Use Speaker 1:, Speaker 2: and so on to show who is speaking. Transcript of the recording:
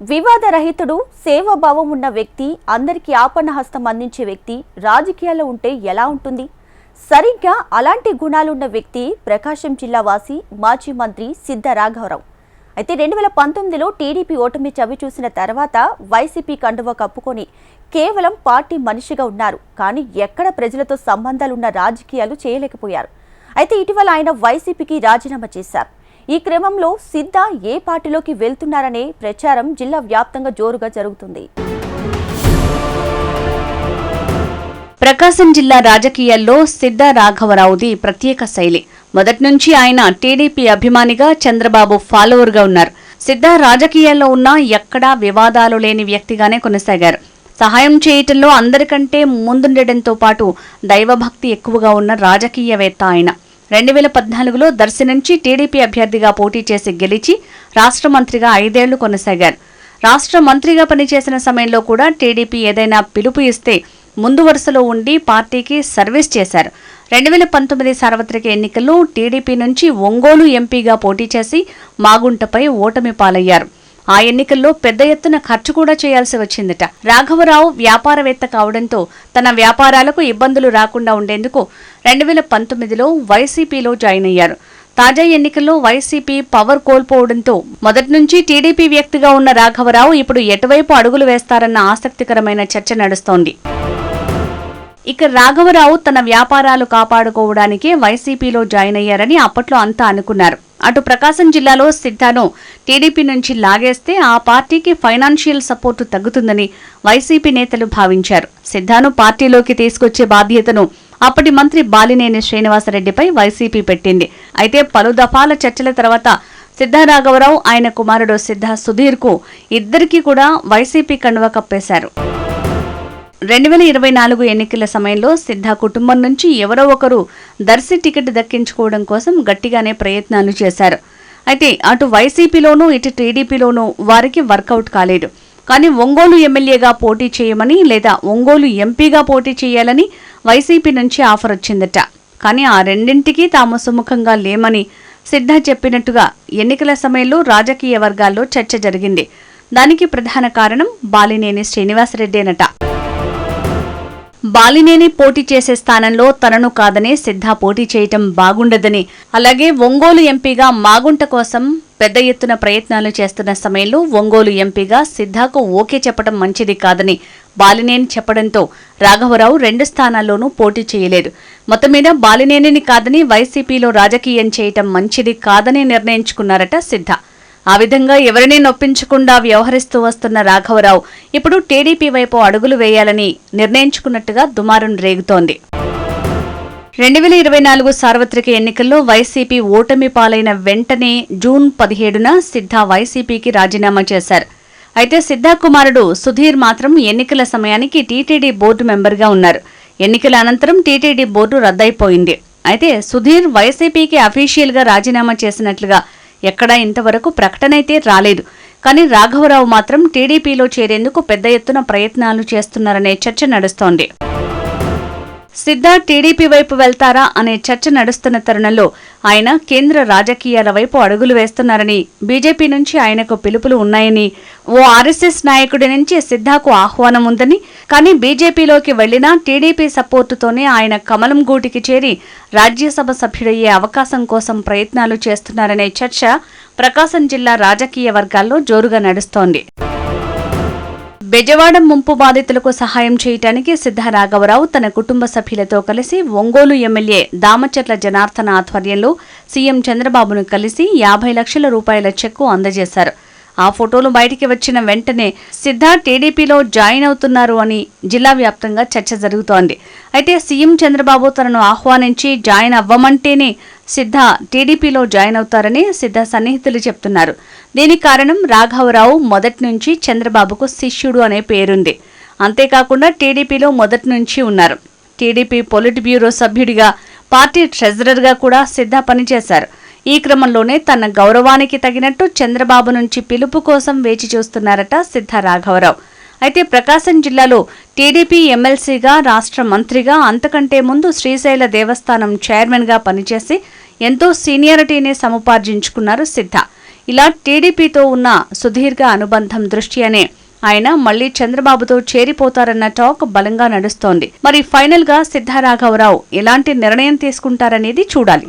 Speaker 1: వివాదరహితుడు సేవాభావం ఉన్న వ్యక్తి అందరికీ ఆపణహస్తం హస్తం అందించే వ్యక్తి రాజకీయాల్లో ఉంటే ఎలా ఉంటుంది? సరిగ్గా అలాంటి గుణాలున్న వ్యక్తి ప్రకాశం జిల్లా వాసి మాజీ మంత్రి సిద్ధ రాఘవరావు. అయితే రెండు వేల పంతొమ్మిదిలో టీడీపీ ఓటమి చవి చూసిన తర్వాత వైసీపీ కండువ కప్పుకొని కేవలం పార్టీ మనిషిగా ఉన్నారు. కానీ ఎక్కడ ప్రజలతో సంబంధాలున్న రాజకీయాలు చేయలేకపోయారు. అయితే ఇటీవల ఆయన వైసీపీకి రాజీనామా చేశారు. ఈ క్రమంలో సిద్ధ ఏ పార్టీలోకి వెళ్తున్నారనే ప్రచారం జిల్లా వ్యాప్తంగా జోరుగా జరుగుతుంది.
Speaker 2: ప్రకాశం జిల్లా రాజకీయాల్లో సిద్ధ రాఘవరావుది ప్రత్యేక శైలి. మొదటి నుంచి ఆయన టీడీపీ అభిమానిగా చంద్రబాబు ఫాలోవర్గా ఉన్నారు. సిద్ధ రాజకీయాల్లో ఉన్న ఎక్కడా వివాదాలు లేని వ్యక్తిగానే కొనసాగారు. సహాయం చేయటంలో అందరికంటే ముందుండటంతో పాటు దైవభక్తి ఎక్కువగా ఉన్న రాజకీయవేత్త ఆయన. రెండు వేల పద్నాలుగులో దర్శి నుంచి టీడీపీ అభ్యర్థిగా పోటీ చేసి గెలిచి రాష్ట్ర మంత్రిగా ఐదేళ్ళు కొనసాగారు. రాష్ట్ర మంత్రిగా పనిచేసిన సమయంలో కూడా టీడీపీ ఏదైనా పిలుపు ఇస్తే ముందు వరుసలో ఉండి పార్టీకి సర్వీస్ చేశారు. రెండు వేల పంతొమ్మిది సార్వత్రిక ఎన్నికల్లో టీడీపీ నుంచి ఒంగోలు ఎంపీగా పోటీ చేసి మాగుంటపై ఓటమి పాలయ్యారు. ఆ ఎన్నికల్లో పెద్ద ఎత్తున ఖర్చు కూడా చేయాల్సి వచ్చిందట. రాఘవరావు వ్యాపారవేత్త కావడంతో తన వ్యాపారాలకు ఇబ్బందులు రాకుండా ఉండేందుకు రెండు వేల పంతొమ్మిదిలో వైసీపీలో జాయిన్ అయ్యారు. తాజా ఎన్నికల్లో వైసీపీ పవర్ కోల్పోవడంతో మొదటి నుంచి టీడీపీ వ్యక్తిగా ఉన్న రాఘవరావు ఇప్పుడు ఎటువైపు అడుగులు వేస్తారన్న ఆసక్తికరమైన చర్చ నడుస్తోంది. ఇక రాఘవరావు తన వ్యాపారాలు కాపాడుకోవడానికే వైసీపీలో జాయిన్ అయ్యారని అప్పట్లో అంతా అనుకున్నారు. అటు ప్రకాశం జిల్లాలో సిద్ధాను టీడీపీ నుంచి లాగేస్తే ఆ పార్టీకి ఫైనాన్షియల్ సపోర్టు తగ్గుతుందని వైసీపీ నేతలు భావించారు. సిద్ధాను పార్టీలోకి తీసుకొచ్చే బాధ్యతను అప్పటి మంత్రి బాలినేని శ్రీనివాసరెడ్డిపై వైసీపీ పెట్టింది. అయితే పలు దఫాల చర్చల తర్వాత సిద్ధారాఘవరావు ఆయన కుమారుడు సిద్ధ సుధీర్కు ఇద్దరికీ కూడా వైసీపీ కండువ కప్పేశారు. రెండు వేల ఇరవై నాలుగు ఎన్నికల సమయంలో సిద్ధ కుటుంబం నుంచి ఎవరో ఒకరు దర్శి టికెట్ దక్కించుకోవడం కోసం గట్టిగానే ప్రయత్నాలు చేశారు. అయితే అటు వైసీపీలోనూ ఇటు టీడీపీలోనూ వారికి వర్కౌట్ కాలేదు. కానీ ఒంగోలు ఎమ్మెల్యేగా పోటీ చేయమని లేదా ఒంగోలు ఎంపీగా పోటీ చేయాలని వైసీపీ నుంచి ఆఫర్ వచ్చిందట. కానీ ఆ రెండింటికి తాము సుముఖంగా లేమని సిద్ధ చెప్పినట్టుగా ఎన్నికల సమయంలో రాజకీయ వర్గాల్లో చర్చ జరిగింది. దానికి ప్రధాన కారణం బాలినేని శ్రీనివాసరెడ్డేనట. బాలినేని పోటీ చేసే స్థానంలో తనను కాదని సిద్ధ పోటీ చేయటం బాగుండదని. అలాగే ఒంగోలు ఎంపీగా మాగుంట కోసం పెద్ద ఎత్తున ప్రయత్నాలు చేస్తున్న సమయంలో ఒంగోలు ఎంపీగా సిద్ధాకు ఓకే చెప్పడం మంచిది కాదని బాలినేని చెప్పడంతో రాఘవరావు రెండు స్థానాల్లోనూ పోటీ చేయలేదు. మొత్తం మీద బాలినేనిని కాదని వైసీపీలో రాజకీయం చేయటం మంచిది కాదని నిర్ణయించుకున్నారట సిద్ధ. ఆ విధంగా ఎవరినీ నొప్పించకుండా వ్యవహరిస్తూ వస్తున్న రాఘవరావు ఇప్పుడు టీడీపీ వైపు అడుగులు వేయాలని నిర్ణయించుకున్నట్టుగా దుమారం రేగుతోంది. రెండు వేల ఇరవై నాలుగు సార్వత్రిక ఎన్నికల్లో వైసీపీ ఓటమి పాలైన వెంటనే జూన్ పదిహేడున సిద్ధా వైసీపీకి రాజీనామా చేశారు. అయితే సిద్ధా కుమారుడు సుధీర్ మాత్రం ఎన్నికల సమయానికి టీటీడీ బోర్డు మెంబర్గా ఉన్నారు. ఎన్నికల అనంతరం టీటీడీ బోర్డు రద్దయిపోయింది. అయితే సుధీర్ వైసీపీకి అఫీషియల్గా రాజీనామా చేసినట్లుగా ఎక్కడా ఇంతవరకు ప్రకటనైతే రాలేదు. కానీ రాఘవరావు మాత్రం టీడీపీలో చేరేందుకు పెద్ద ఎత్తున ప్రయత్నాలు చేస్తున్నారనే చర్చ నడుస్తోంది. సిద్ధ టీడీపీ వైపు వెళ్తారా అనే చర్చ నడుస్తున్న తరుణంలో ఆయన కేంద్ర రాజకీయాల వైపు అడుగులు వేస్తున్నారని బీజేపీ నుంచి ఆయనకు పిలుపులు ఉన్నాయని ఓ ఆర్ఎస్ఎస్ నాయకుడి నుంచి సిద్ధాకు ఆహ్వానం ఉందని కానీ బీజేపీలోకి వెళ్ళినా టీడీపీ సపోర్టుతోనే ఆయన కమలం గూటికి చేరి రాజ్యసభ సభ్యుడయ్యే అవకాశం కోసం ప్రయత్నాలు చేస్తున్నారనే చర్చ ప్రకాశం జిల్లా రాజకీయ వర్గాల్లో జోరుగా నడుస్తోంది. బెజవాడ ముంపు బాధితులకు సహాయం చేయటానికి సిద్ధరాఘవరావు తన కుటుంబ సభ్యులతో కలిసి ఒంగోలు ఎమ్మెల్యే దామచర్ల జనార్దన ఆధ్వర్యంలో సీఎం చంద్రబాబును కలిసి యాభై లక్షల రూపాయల చెక్కు అందజేశారు. ఆ ఫోటోలు బయటికి వచ్చిన వెంటనే సిద్ధ టీడీపీలో జాయిన్ అవుతున్నారు అని జిల్లా వ్యాప్తంగా చర్చ జరుగుతోంది. అయితే సీఎం చంద్రబాబు తనను ఆహ్వానించి జాయిన్ అవ్వమంటేనే సిద్ధ టీడీపీలో జాయిన్ అవుతారని సిద్ధ సన్నిహితులు చెప్తున్నారు. దీనికి కారణం రాఘవరావు మొదటి నుంచి చంద్రబాబుకు శిష్యుడు అనే పేరుంది. అంతేకాకుండా టీడీపీలో మొదటి నుంచి ఉన్నారు. టీడీపీ పొలిట్ బ్యూరో సభ్యుడిగా పార్టీ ట్రెజరర్గా కూడా సిద్ధ పనిచేశారు. ఈ క్రమంలోనే తన గౌరవానికి తగినట్టు చంద్రబాబు నుంచి పిలుపు కోసం వేచి చూస్తున్నారట సిద్ధ రాఘవరావు. అయితే ప్రకాశం జిల్లాలో టీడీపీ ఎమ్మెల్సీగా రాష్ట్ర మంత్రిగా అంతకంటే ముందు శ్రీశైల దేవస్థానం చైర్మన్గా పనిచేసి ఎంతో సీనియారిటీని సముపార్జించుకున్నారు సిద్ధ. ఇలా టీడీపీతో ఉన్న సుదీర్ఘ అనుబంధం దృష్ట్యానే ఆయన మళ్ళీ చంద్రబాబుతో చేరిపోతారన్న టాక్ బలంగా నడుస్తోంది. మరి ఫైనల్గా సిద్ధారాఘవరావు ఎలాంటి నిర్ణయం తీసుకుంటారనేది చూడాలి.